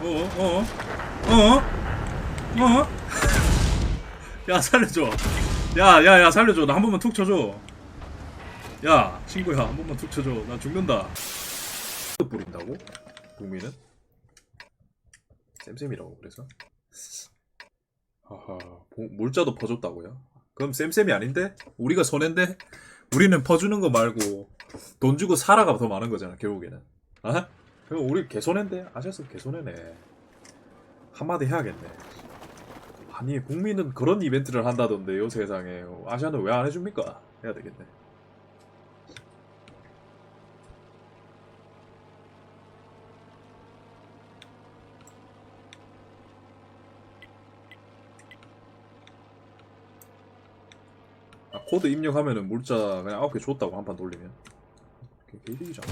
어? 어? 어? 어? 야 살려줘 야 야 야 살려줘 나 한 번만 툭 쳐줘 야 친구야 한 번만 툭 쳐줘 나 죽는다 뿌린다고? 국민은? 쌤쌤이라고 그래서? 하하 보- 물자도 퍼줬다고요? 그럼 쌤쌤이 아닌데? 우리가 손해인데? 우리는 퍼주는 거 말고 돈 주고 사라가 더 많은 거잖아 결국에는 아? 그럼 우리 개손해인데? 아셔서 개손해네. 한마디 해야겠네. 아니 국민은 그런 이벤트를 한다던데요 세상에. 아시아는 왜 안 해줍니까? 해야 되겠네. 아, 코드 입력하면은 물자 그냥 9개 줬다고 한 판 돌리면. 개- 개이득이잖아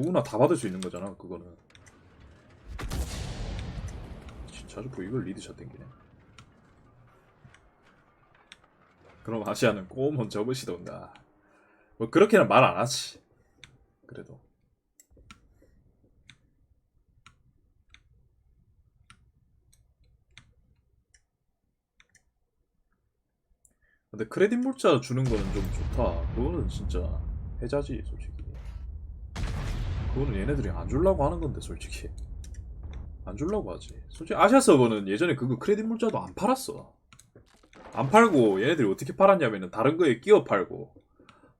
누구나 다 받을 수 있는 거잖아 그거는. 진짜 뭐 이걸 리드샷 땡기네. 그럼 아시아는 꼬문 접으시던가 뭐 그렇게는 말 안 하지. 그래도. 근데 크레딧 물자 주는 거는 좀 좋다. 그거는 진짜 해자지, 솔직히. 그거는 얘네들이 안 주려고 하는 건데, 솔직히. 안 주려고 하지. 솔직히 아시아 서버는 예전에 그거 크레딧 물자도 안 팔았어. 안 팔고 얘네들이 어떻게 팔았냐면은 다른 거에 끼워 팔고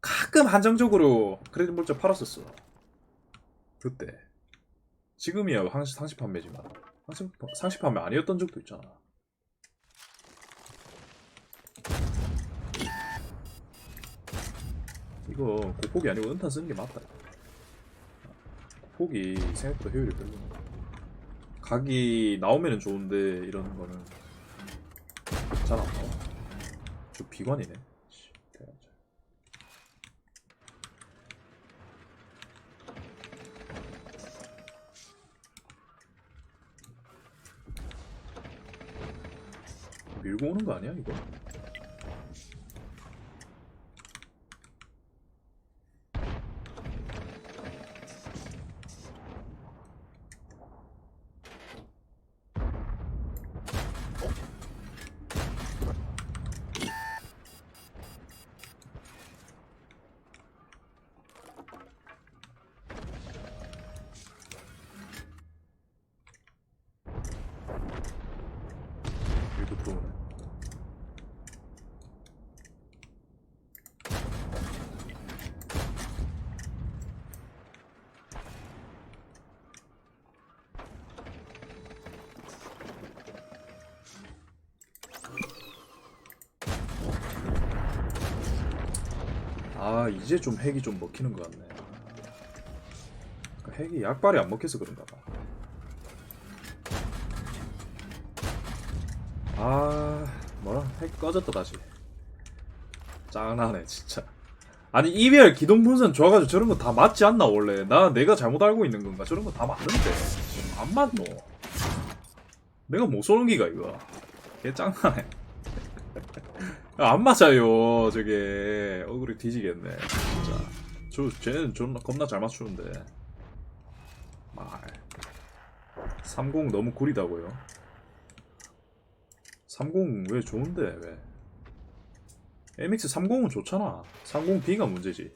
가끔 한정적으로 크레딧 물자 팔았었어. 그때. 지금이야 상시, 상시 판매지만 상시, 상시 판매 아니었던 적도 있잖아. 이거 고폭이 아니고 은탄 쓰는 게 맞다. 고폭이 생각보다 효율이 별로. 각이 나오면 은 좋은데 이런 거는 잘 안 나와. 저 비관이네. 밀고 오는 거 아니야 이거? 밀고 들어오네. 아 이제 좀 핵이 좀 먹히는 것 같네. 그 핵이 약발이 안 먹혀서 그런가 봐. 아 뭐라 핵 꺼졌다 다시. 짱나네 진짜. 아니 EBR 기동 분선 좋아가지고 저런 거 다 맞지 않나 원래? 나 내가 잘못 알고 있는 건가? 저런 거 다 맞는데 안 맞노. 내가 못 쏘는 기가 이거. 걔 짱나네. 야, 안 맞아요 저게. 얼굴이 뒤지겠네 진짜. 저 쟤는 존나 겁나 잘 맞추는데. 말 30 너무 구리다고요? 30 왜 좋은데 왜? MX 30은 좋잖아. 30B가 문제지.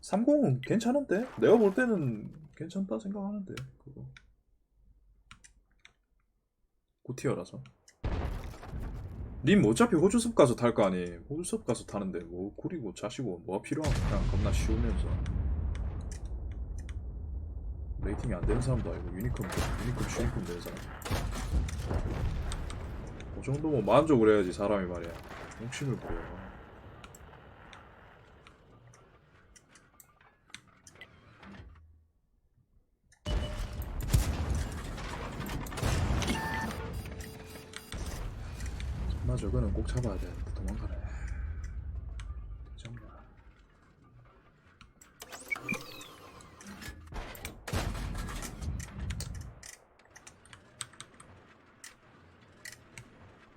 30은 괜찮은데? 내가 볼 때는 괜찮다 생각하는데 그거. 고티어라서 님 어차피 호주숲 가서 탈 거 아니 호주숲 가서 타는데 뭐 구리고 자시고 뭐가 필요하면 그냥 겁나 쉬우면서. 레이팅이 안 되는 사람도 아니고 유니콘 유니콘 주니콘 되는 사람. 그 정도면 만족을 해야지 사람이 말이야. 욕심을 부려 저거는 꼭 잡아야 되는데 도망가네. 정말.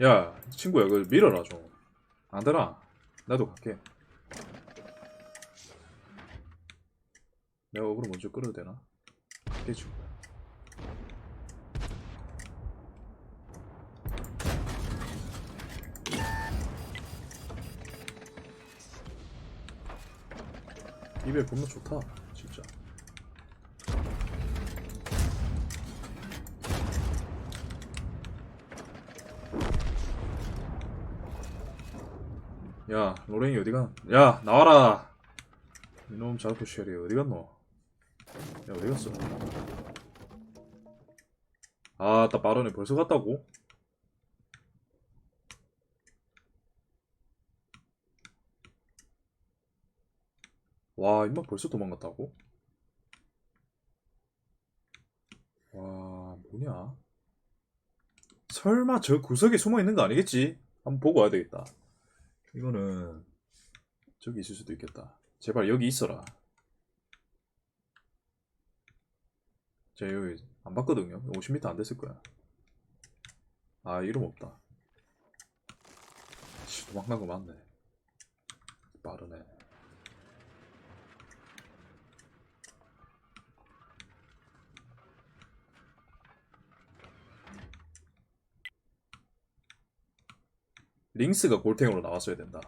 야, 친구야, 그거 밀어라 좀. 안 되나? 나도 갈게. 내가 어그로 먼저 끌어도 되나? 깨지 이별 겁나 좋다 진짜 야 로랭이 어디가? 야 나와라 이놈 자꾸 쉘이 어디 갔노? 야 어디 갔어? 아따 빠르네 벌써 갔다고? 와 임마 벌써 도망갔다고? 와 뭐냐? 설마 저 구석에 숨어 있는 거 아니겠지? 한번 보고 와야 되겠다. 이거는 저기 있을 수도 있겠다. 제발 여기 있어라. 제가 여기 안 봤거든요. 50m 안 됐을 거야. 아 이름 없다. 씨, 도망간 거 맞네. 빠르네. 링스가 골탱으로 나왔어야 된다.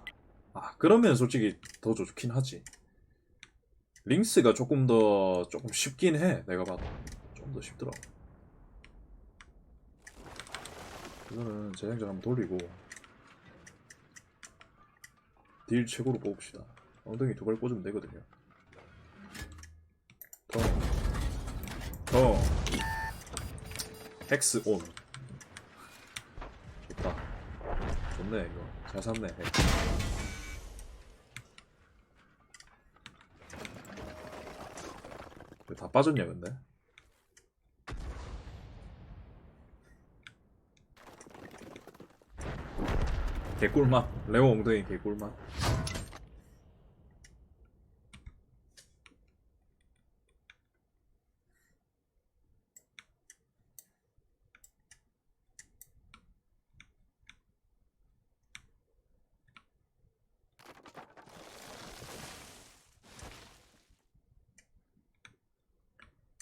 아, 그러면 솔직히 더 좋긴 하지. 링스가 조금 더, 조금 쉽긴 해. 내가 봐도. 좀 더 쉽더라고. 이거는 재생장 한번 돌리고, 딜 최고로 뽑읍시다. 엉덩이 두 발 꽂으면 되거든요. 더, 더, 헥스 온. 좋다. 좋네, 이거. 잘 샀네. 왜 다 빠졌냐 근데? 개꿀맛 레오 엉덩이 개꿀맛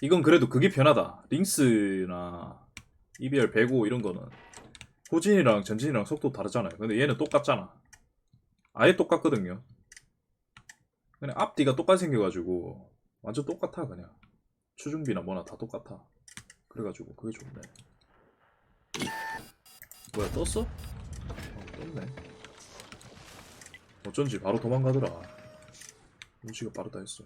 이건 그래도 그게 편하다. 링스나 EBR 105 이런 거는 호진이랑 전진이랑 속도 다르잖아요. 근데 얘는 똑같잖아. 아예 똑같거든요. 그냥 앞뒤가 똑같이 생겨가지고 완전 똑같아 그냥. 추중비나 뭐나 다 똑같아. 그래가지고 그게 좋네. 뭐야 떴어? 어, 떴네. 어쩐지 바로 도망가더라. 눈치가 빠르다 했어.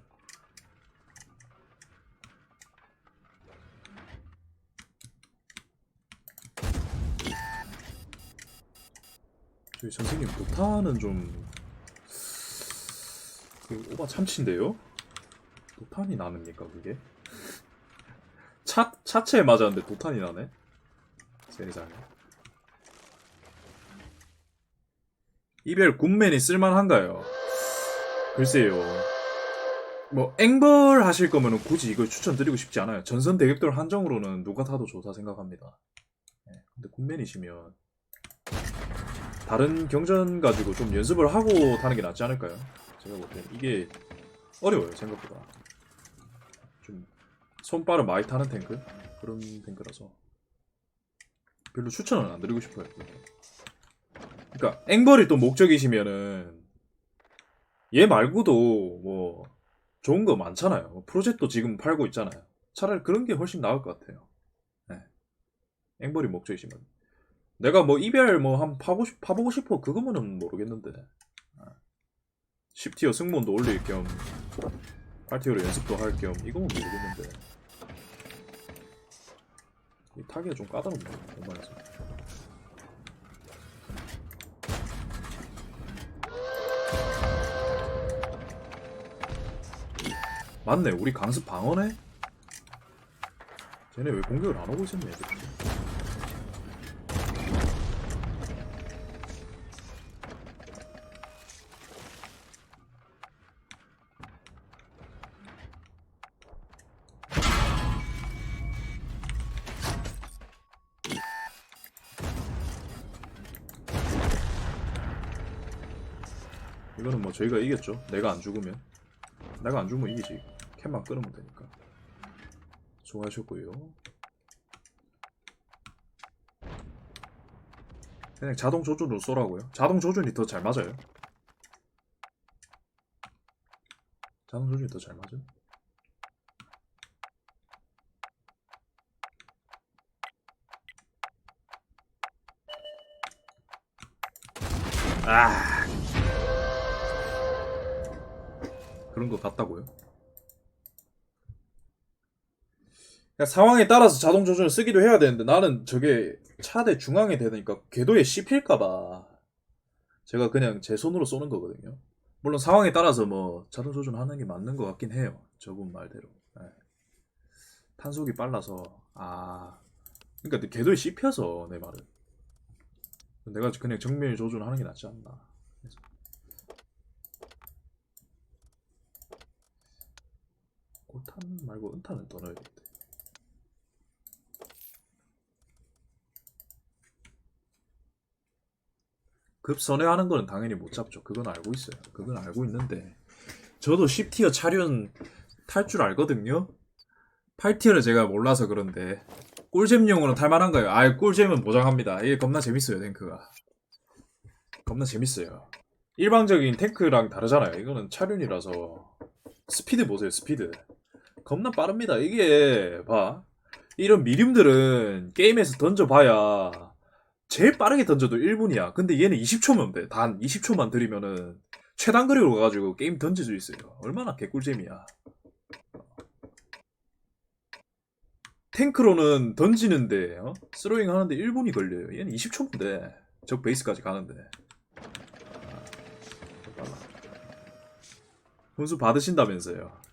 저희 선생님 도타는 좀... 그 오바 참치인데요? 도탄이 나는니까 그게? 차, 차체에 맞았는데 도탄이 나네? 세상에 이별 굿맨이 쓸만한가요? 글쎄요 뭐 앵벌 하실 거면 굳이 이걸 추천드리고 싶지 않아요 전선 대격돌 한정으로는 누가 타도 좋다 생각합니다 네, 근데 굿맨이시면 다른 경전 가지고 좀 연습을 하고 타는 게 낫지 않을까요? 제가 볼때 이게 어려워요 생각보다 좀 손빠른 많이 타는 탱크 그런 탱크라서 별로 추천은 안 드리고 싶어요. 그러니까 앵벌이 또 목적이시면은 얘 말고도 뭐 좋은 거 많잖아요. 뭐 프로젝트도 지금 팔고 있잖아요. 차라리 그런 게 훨씬 나을 것 같아요. 네. 앵벌이 목적이시면 내가 뭐 이별 뭐 한 파고 싶, 파보고 싶어. 그거면은 모르겠는데. 10티어 승무원도 올릴 겸 8티어로 연습도 할 겸 이거면 모르겠는데. 이 타기가 좀 까다롭네 웬만해서. 맞네 우리 강습 방어네? 쟤네 왜 공격을 안 하고 있었네 애들 이거는 뭐 저희가 이겼죠. 내가 안 죽으면. 내가 안 죽으면 이기지. 캔만 끊으면 되니까 수고하셨고요 그냥 자동 조준으로 쏘라고요 자동 조준이 더 잘 맞아요 자동 조준이 더 잘 맞아 아 그런 것 같다고요? 그러니까 상황에 따라서 자동 조준을 쓰기도 해야 되는데 나는 저게 차대 중앙에 대니까 궤도에 씹힐까봐 제가 그냥 제 손으로 쏘는 거거든요. 물론 상황에 따라서 뭐 자동 조준하는 게 맞는 것 같긴 해요. 저분 말대로. 예. 탄속이 빨라서 아 그러니까 궤도에 씹혀서 내 말은 내가 그냥 정밀 조준하는 게 낫지 않나. 골탄 말고 은탄은 더 넣어야겠대. 급선회하는 거는 당연히 못 잡죠. 그건 알고 있어요. 그건 알고 있는데 저도 10티어 차륜 탈 줄 알거든요. 8티어를 제가 몰라서 그런데 꿀잼용으로 탈만한가요? 아, 꿀잼은 보장합니다. 이게 겁나 재밌어요, 탱크가. 겁나 재밌어요. 일방적인 탱크랑 다르잖아요. 이거는 차륜이라서 스피드 보세요, 스피드. 겁나 빠릅니다. 이게 봐. 이런 미림들은 게임에서 던져봐야 제일 빠르게 던져도 1분이야. 근데 얘는 20초면 돼. 단 20초만 들이면은 최단 거리로 가가지고 게임 던질 수 있어요. 얼마나 개꿀잼이야. 탱크로는 던지는데 어? 스로잉 하는데 1분이 걸려요. 얘는 20초면 돼. 적 베이스까지 가는데. 아, 빨라. 훈수 받으신다면서요.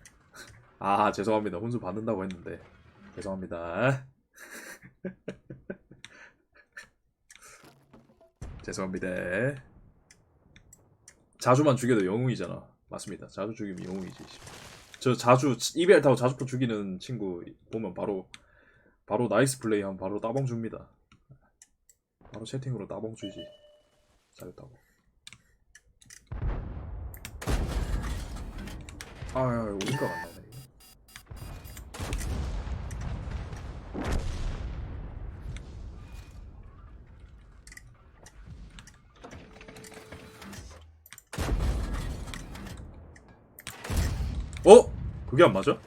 아 죄송합니다. 훈수 받는다고 했는데 죄송합니다. 죄송합니다. 자주만 죽여도 영웅이잖아. 맞습니다. 자주 죽이면 영웅이지. 저 자주 이벨 타고 자주 죽이는 친구 보면 바로 바로 나이스 플레이 하면 바로 따봉 줍니다. 바로 채팅으로 따봉 주지. 잘했다고. 아, 인가가 안 나오네. 이거. 어? 그게 안 맞아?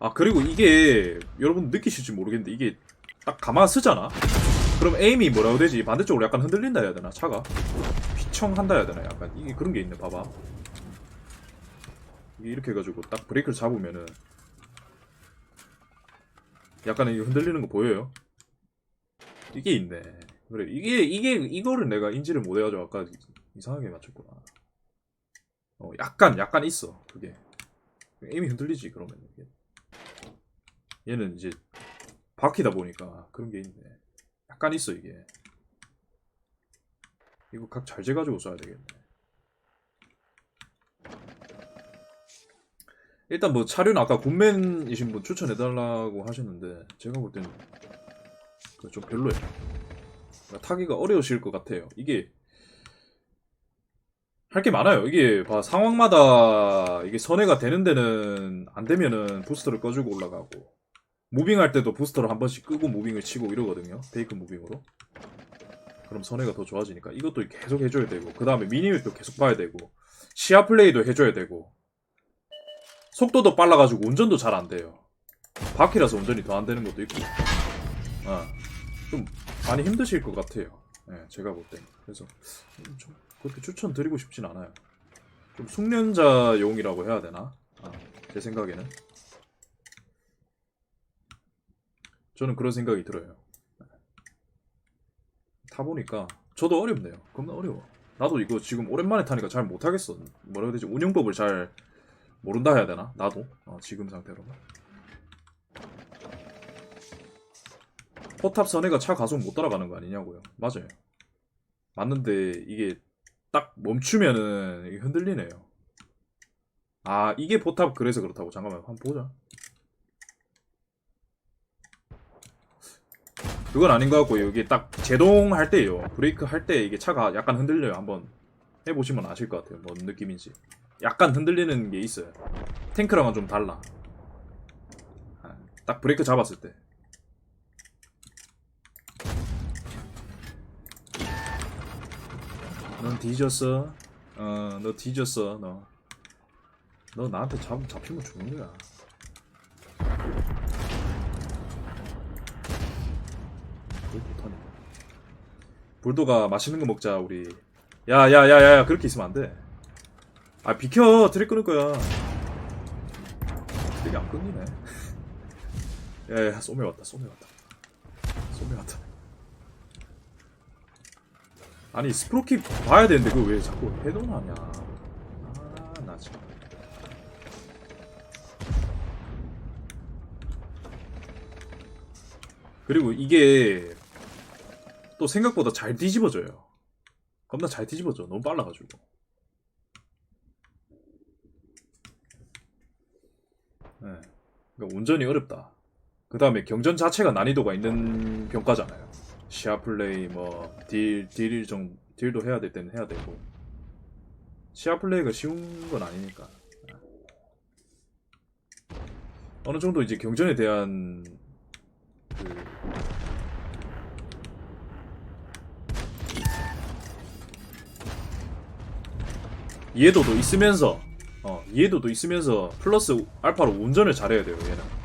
아 그리고 이게 여러분 느끼실지 모르겠는데 이게 딱 가만 쓰잖아? 그럼 에임이 뭐라고 되지? 반대쪽으로 약간 흔들린다 해야 되나 차가? 휘청한다 해야 되나? 약간 이게 그런 게 있네 봐봐. 이게 이렇게 해가지고 딱 브레이크를 잡으면은 약간 이게 흔들리는 거 보여요? 이게 있네. 그래 이게 이게 이거를 내가 인지를 못 해가지고 아까 이상하게 맞췄구나. 어 약간 약간 있어 그게 에임이 흔들리지 그러면 이게. 얘는 이제 바퀴다 보니까 그런 게 있네. 약간 있어 이게. 이거 각 잘 재가지고 써야 되겠네. 일단 뭐 차륜 아까 군맨이신 분 추천해달라고 하셨는데 제가 볼 때는 그거 좀 별로예요. 그러니까 타기가 어려우실 것 같아요. 이게 할 게 많아요. 이게 봐 상황마다 이게 선회가 되는 데는 안 되면은 부스터를 꺼주고 올라가고 무빙할 때도 부스터를 한 번씩 끄고 무빙을 치고 이러거든요. 베이크 무빙으로. 그럼 선회가 더 좋아지니까 이것도 계속 해줘야 되고 그 다음에 미니맵도 계속 봐야 되고 시야 플레이도 해줘야 되고 속도도 빨라가지고 운전도 잘 안 돼요. 바퀴라서 운전이 더 안 되는 것도 있고 아, 좀 많이 힘드실 것 같아요. 예, 제가 볼 때는 그래서 좀 그렇게 추천드리고 싶진 않아요. 좀 숙련자용이라고 해야 되나? 아, 제 생각에는 저는 그런 생각이 들어요. 타보니까 저도 어렵네요. 겁나 어려워. 나도 이거 지금 오랜만에 타니까 잘 못하겠어. 뭐라 해야 되지? 운영법을 잘 모른다 해야 되나? 나도 어, 지금 상태로는. 포탑 선회가 차 가속 못 따라가는 거 아니냐고요. 맞아요. 맞는데 이게 딱 멈추면은 이게 흔들리네요. 아 이게 포탑 그래서 그렇다고 잠깐만 한번 보자. 그건 아닌 것 같고 여기 딱 제동할 때요 브레이크 할 때 이게 차가 약간 흔들려요 한번 해보시면 아실 것 같아요 뭔 느낌인지 약간 흔들리는 게 있어요 탱크랑은 좀 달라. 아, 딱 브레이크 잡았을 때. 넌 뒤졌어. 어, 너 뒤졌어. 너. 너 나한테 잡 잡히면 죽는 거야. 못하네. 불도가 맛있는 거 먹자 우리. 야 야 야야 그렇게 있으면 안 돼. 아 비켜 트랙 끊을 거야. 트랙이 안 끊기네. 야야 쏘매 왔다 쏘매 왔다. 쏘매 왔다. 아니 스프로키 봐야 되는데 그거 왜 자꾸 해동하냐. 아나 참. 그리고 이게 또 생각보다 잘 뒤집어져요. 겁나 잘 뒤집어져. 너무 빨라가지고. 네. 그러니까 운전이 어렵다. 그 다음에 경전 자체가 난이도가 있는 평가잖아요. 시야 플레이, 뭐, 딜, 딜 정, 딜도 해야 될 때는 해야 되고. 시야 플레이가 쉬운 건 아니니까. 네. 어느 정도 이제 경전에 대한 그 이해도도 있으면서 어 이해도도 있으면서 플러스 알파로 운전을 잘해야 돼요 얘는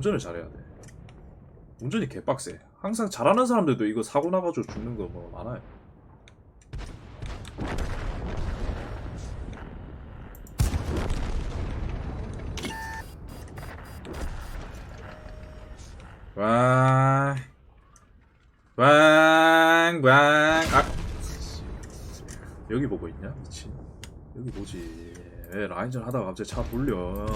운전을 잘해야 돼 운전이 개빡세 항상 잘하는 사람들도 이거 사고 나가지고 죽는 거 뭐 많아요 왕, 왕, 왕. 아, 여기 보고 있냐? 미친. 여기 보지. 왜 라인전 하다가 갑자기 차 돌려?